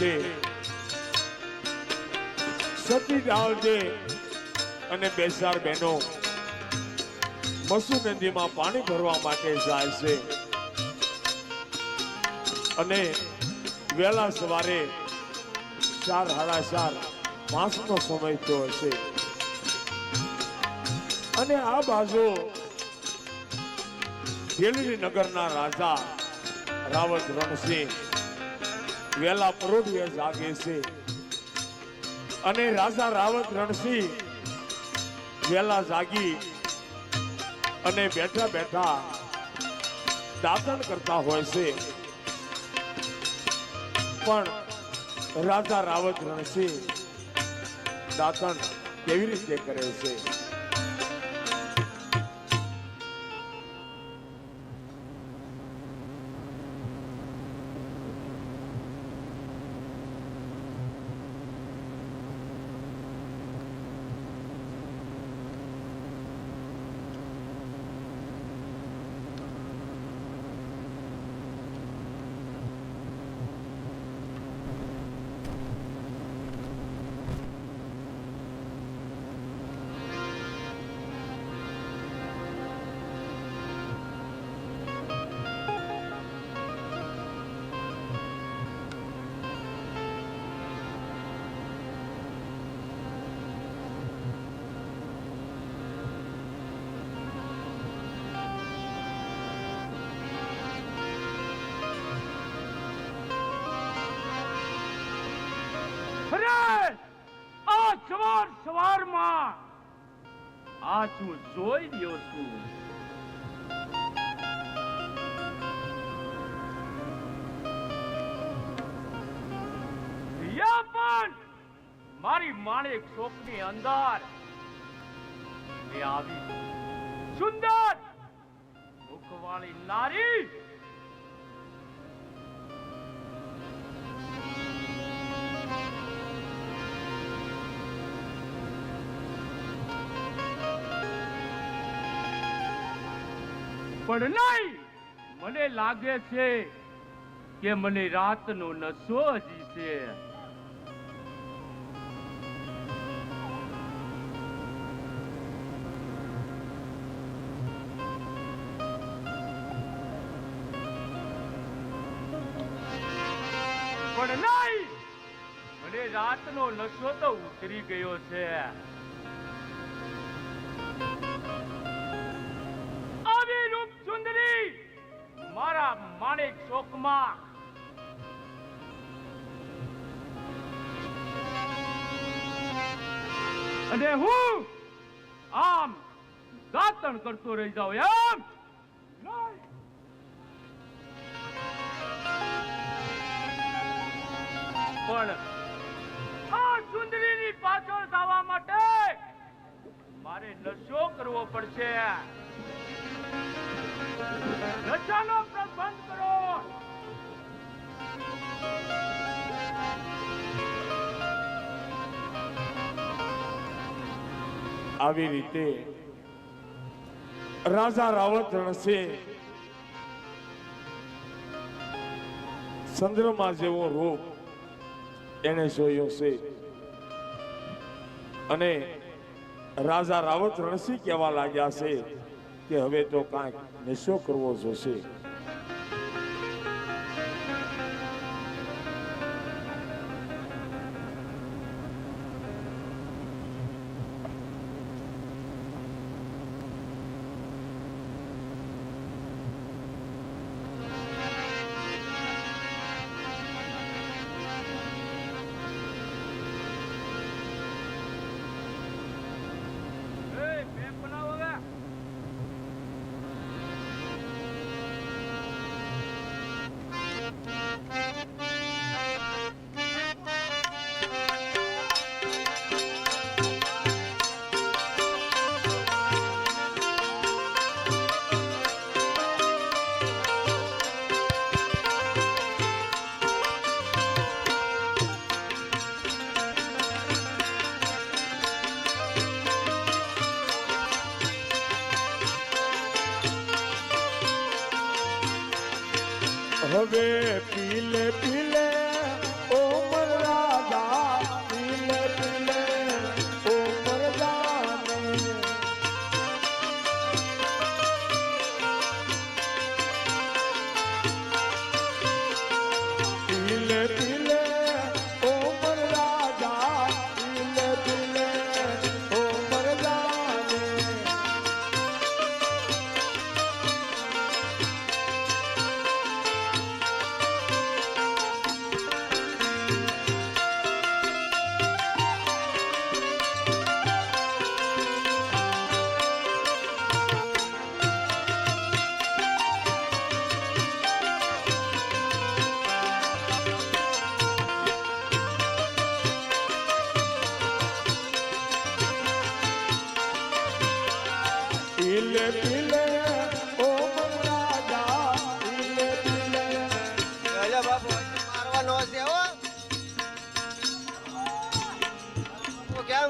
રીતે સતી ડાળજે અને બેસાર બહેનો મસુ નદીમાં પાણી ભરવા માટે જાય છે. અને વહેલા સવારે ચાર સાડા ચાર પાંચનો સમય થયો હશે. અને આ બાજુ દેલરી નગરના રાજા રાવત રણસિંહ વેલા પરોઢિયે જાગે છે. અને રાજા રાવત રણસિંહ વેલા જાગી અને બેઠા બેઠા દાતણ કરતા હોય છે. પણ રાજા રાવત રણસિંહ દાતણ કેવી રીતે કરે છે? સવાર સવારમાં. આ હું જોઈ રહ્યો છું. મારી માણેક શોકની અંદર એ આવી. સુંદર, મુખવાળી નારી પણ નહીં. મને લાગે છે કે મને રાતનો નશો હજી છે. પણ મને રાતનો નશો તો ઉતરી ગયો છે. માણેક શોકમાં. અને હું આમ દાતણ કરતો રહી જાઉં એમ. પણ આ સુંદરીની પાછળ જવા માટે મારે નશો કરવો પડશે. આવી રીતે રાજા રાવત રણસિંહ ચંદ્રમા જેવો રૂપ એને જોયો છે. અને રાજા રાવત રણસિંહ કહેવા લાગ્યા છે. કે હવે તો કાંઈક નશો કરવો જોશે.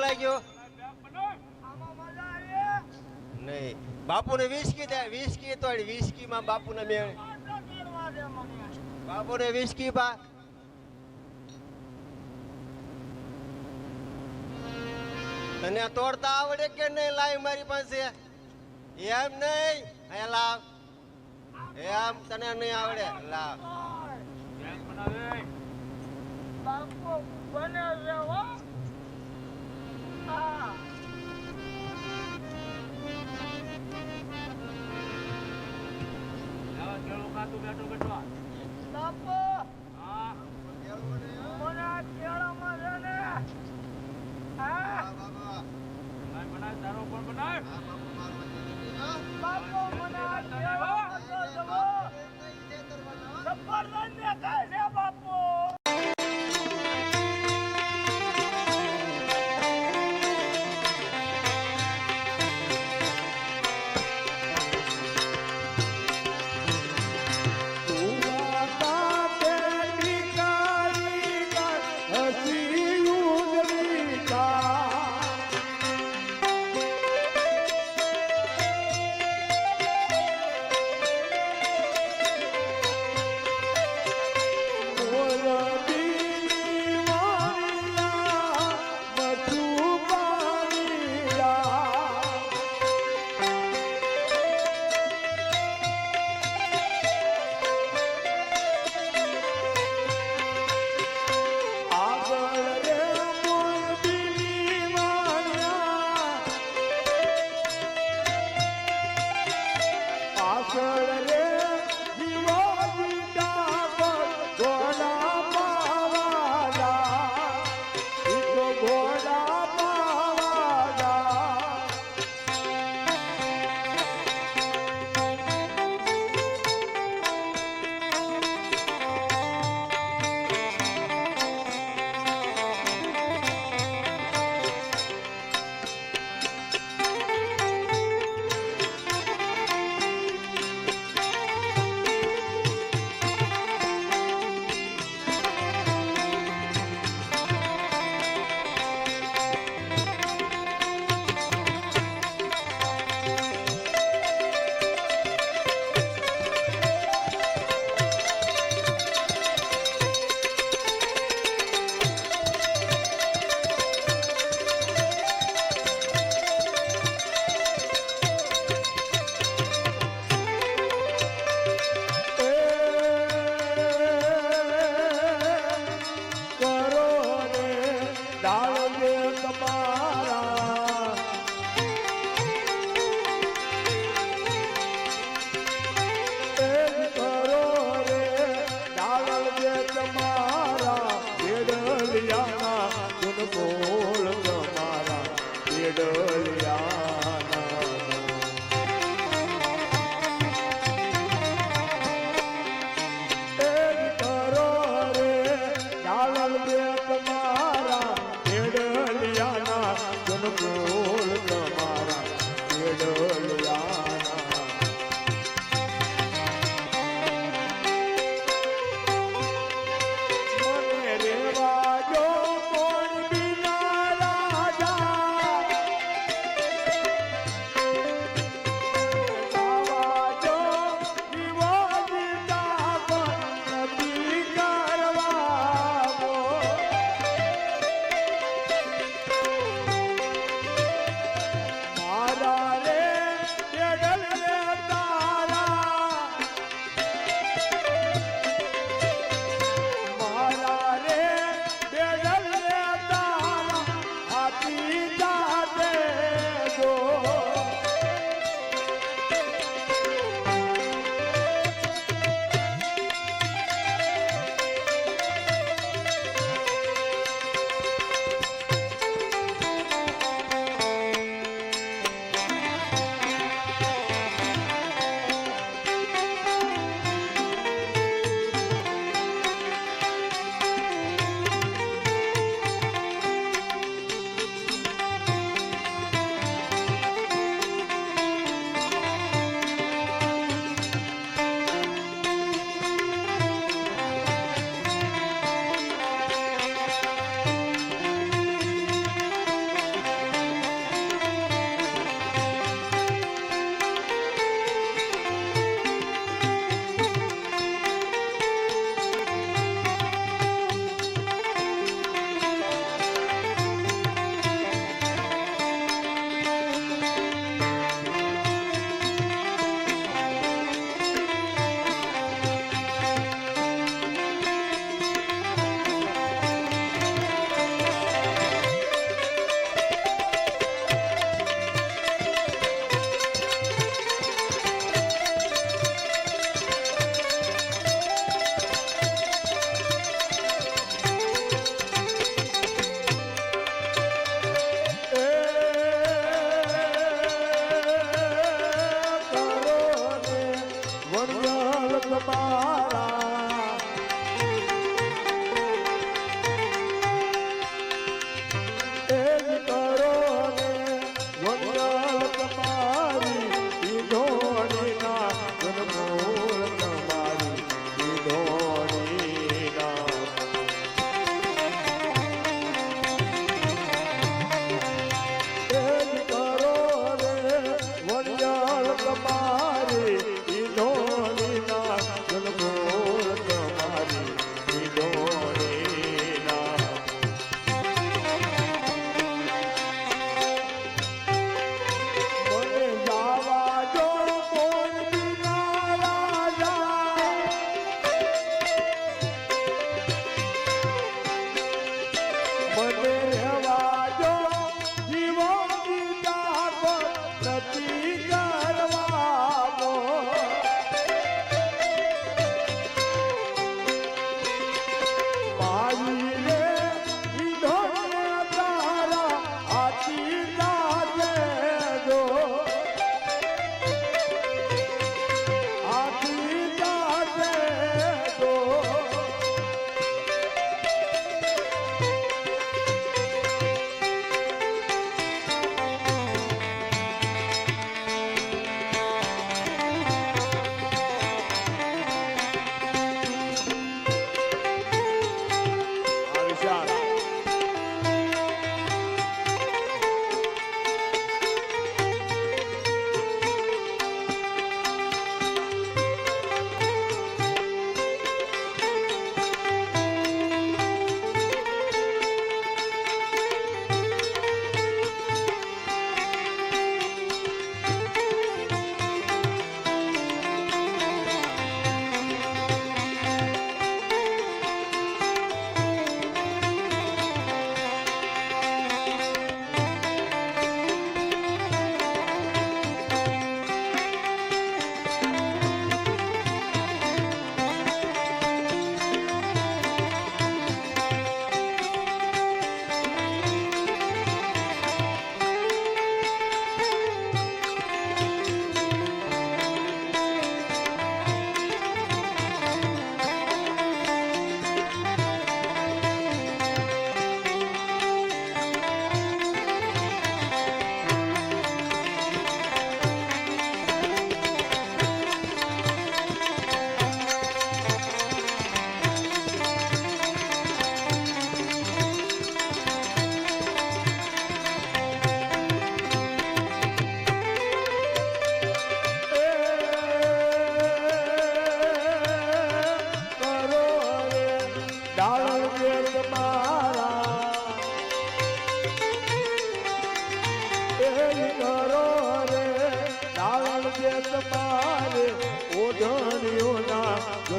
લાગ્યો નહીં બાપુને વિસ્કી દે વિસ્કી તો વિસ્કી માં બાપુને મેળ. બાપુને વિસ્કી બા તને તોડતા આવડે કે નહીં? લાવી મારી પાસે. એમ નહીં. અહીંયા લાવ. એમ તને નહીં આવડે. લાવ. પેક બનાવે લાવો, કેળું ખાતું બેઠો બેઠો હા બનાય, બનાય, તારો પણ બનાવ? તું વાતા તે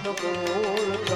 अनुकूल